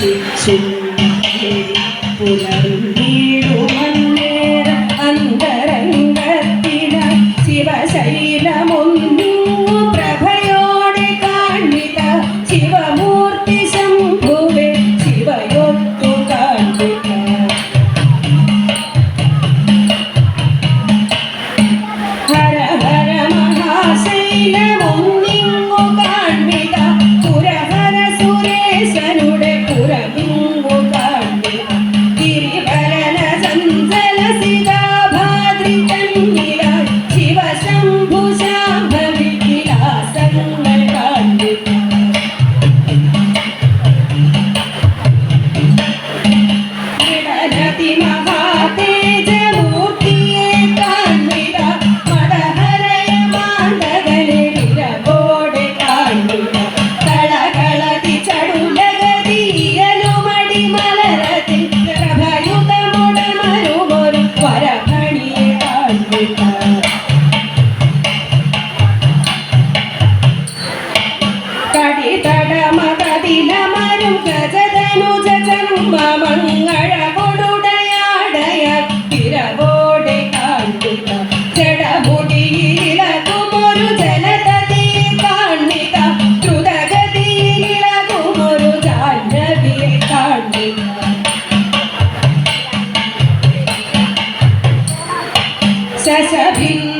七七 ഗജാനു ഗജതനു ജജനു Mangala കൊടുടയാടയ തിരവോടെ കാണിക ജടമുടിയില കുമൊരു ജലതതി കാണിക ദ്രുതഗതിയില കുമൊരു Jahnavi കാണിക ശശഭിന്ന